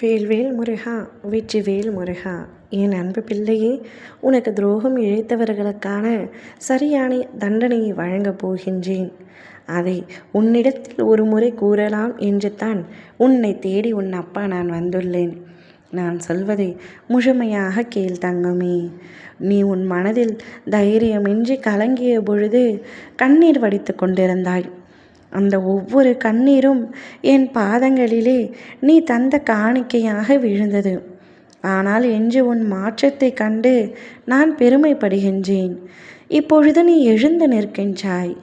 வேல்வேல் முருகா வெற்றிவேல் முருகா. என் அன்பு பிள்ளையே உனக்கு துரோகம் இழைத்தவர்களுக்கான சரியான தண்டனையை வழங்கப் போகின்றேன். அதை உன்னிடத்தில் ஒரு முறை கூறலாம் என்று தான் உன்னை தேடி உன் அப்பா நான் வந்துள்ளேன். நான் சொல்வதை முழுமையாக கேள் தங்கமே. நீ உன் மனதில் தைரியமின்றி கலங்கிய பொழுது கண்ணீர் வடித்து கொண்டிருந்தாய். அந்த ஒவ்வொரு கண்ணீரும் என் பாதங்களிலே நீ தந்த காணிக்கையாக விழுந்தது. ஆனால் என்று உன் மாற்றத்தை கண்டு நான் பெருமைப்படுகின்றேன். இப்பொழுது நீ எழுந்து நிற்கின்றாய்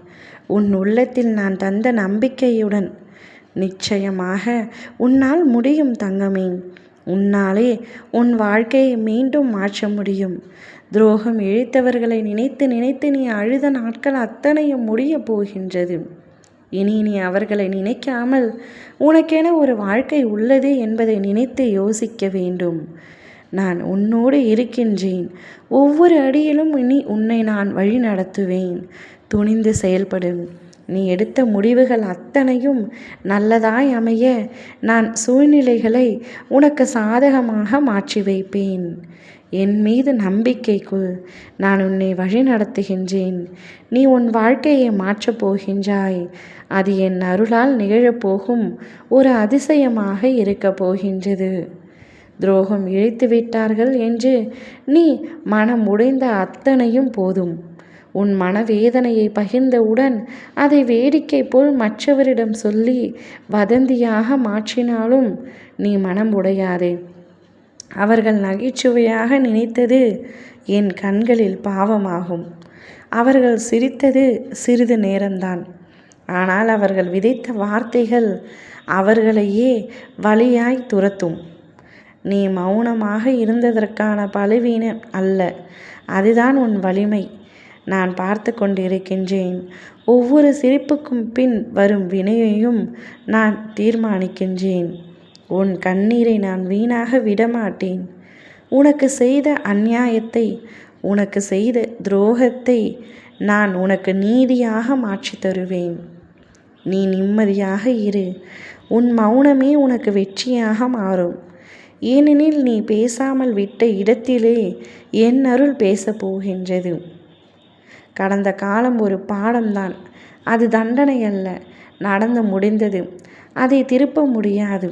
உன் உள்ளத்தில் நான் தந்த நம்பிக்கையுடன் நிச்சயமாக உன்னால் முடியும் தங்கமே. உன்னாலே உன் வாழ்க்கையை மீண்டும் மாற்ற முடியும். துரோகம் இழைத்தவர்களை நினைத்து நினைத்து நீ அழுத நாட்கள் அத்தனையும் முடியப் போகின்றது. இனி நீ அவர்களை நினைக்காமல் உனக்கென ஒரு வாழ்க்கை உள்ளது என்பதை நினைத்து யோசிக்க வேண்டும். நான் உன்னோடு இருக்கின்றேன். ஒவ்வொரு அடியிலும் இனி உன்னை நான் வழி நடத்துவேன். துணிந்து செயல்படும். நீ எடுத்த முடிவுகள் அத்தனையும் நல்லதாய் அமைய நான் சூழ்நிலைகளை உனக்கு சாதகமாக மாற்றி வைப்பேன். என் மீது நம்பிக்கை கொள் நான் உன்னை வழி நடத்துகின்றேன் நீ உன் வாழ்க்கையை மாற்றப் போகின்றாய். அது என் அருளால் நிகழப்போகும் ஒரு அதிசயமாக இருக்கப் போகின்றது. துரோகம் இழைத்து விட்டார்கள் என்று நீ மனம் உடைந்த அத்தனையும் போதும். உன் மனவேதனையை பகிர்ந்தவுடன் அதை வேடிக்கை போல் மற்றவரிடம் சொல்லி வதந்தியாக மாற்றினாலும் நீ மனம் உடையாதே. அவர்கள் நகைச்சுவையாக நினைத்தது என் கண்களில் பாவமாகும். அவர்கள் சிரித்தது சிறிது நேரம்தான். ஆனால் அவர்கள் விதைத்த வார்த்தைகள் அவர்களையே வழியாய் துரத்தும். நீ மௌனமாக இருந்ததற்கான பலவீனம் அல்ல. அதுதான் உன் வலிமை. நான் பார்த்து கொண்டிருக்கின்றேன். ஒவ்வொரு சிரிப்புக்கும் பின் வரும் வினையையும் நான் தீர்மானிக்கின்றேன். உன் கண்ணீரை நான் வீணாக விடமாட்டேன். உனக்கு செய்த அந்நியாயத்தை உனக்கு செய்த துரோகத்தை நான் உனக்கு நீதியாக மாற்றி தருவேன். நீ நிம்மதியாக இரு. உன் மௌனமே உனக்கு வெற்றியாக மாறும். ஏனெனில் நீ பேசாமல் விட்ட இடத்திலே என் அருள் பேசப் போகின்றது. கடந்த காலம் ஒரு பாடம்தான். அது தண்டனை அல்ல நடந்து முடிந்தது. அதை திருப்ப முடியாது.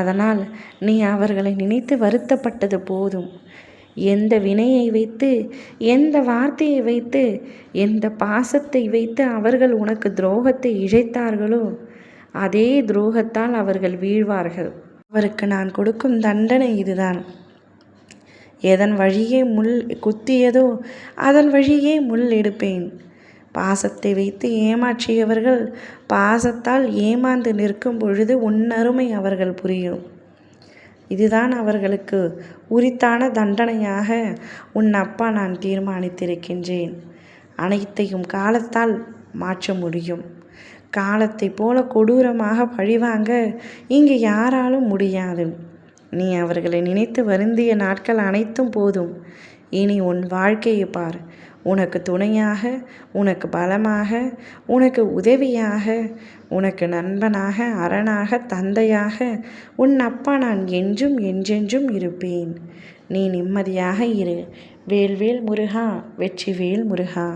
அதனால் நீ அவர்களை நினைத்து வருத்தப்பட்டது போதும். எந்த வினையை வைத்து எந்த வார்த்தையை வைத்து எந்த பாசத்தை வைத்து அவர்கள் உனக்கு துரோகத்தை இழைத்தார்களோ அதே துரோகத்தால் அவர்கள் வீழ்வார்கள். அவருக்கு நான் கொடுக்கும் தண்டனை இதுதான். எதன் வழியே முள் குத்தியதோ அதன் வழியே முள் எடுப்பேன். பாசத்தை வைத்து ஏமாற்றியவர்கள் பாசத்தால் ஏமாந்து நிற்கும் பொழுது உன்னருமை அவர்கள் புரியும். இதுதான் அவர்களுக்கு உரித்தான தண்டனையாக உன் அப்பா நான் தீர்மானித்திருக்கின்றேன். அனைத்தையும் காலத்தால் மாற்ற முடியும். காலத்தை போல கொடூரமாக பழிவாங்க இங்கு யாராலும் முடியாது. நீ அவர்களை நினைத்து வருந்திய நாட்கள் அனைத்தும் போதும். இனி உன் வாழ்க்கையை பார். உனக்கு துணையாக உனக்கு பலமாக உனக்கு உதவியாக உனக்கு நண்பனாக அரணாக தந்தையாக உன் அப்பா நான் என்றும் என்றென்றும் இருப்பேன். நீ நிம்மதியாக இரு. வேல்வேல் முருகா வெற்றிவேல் முருகா.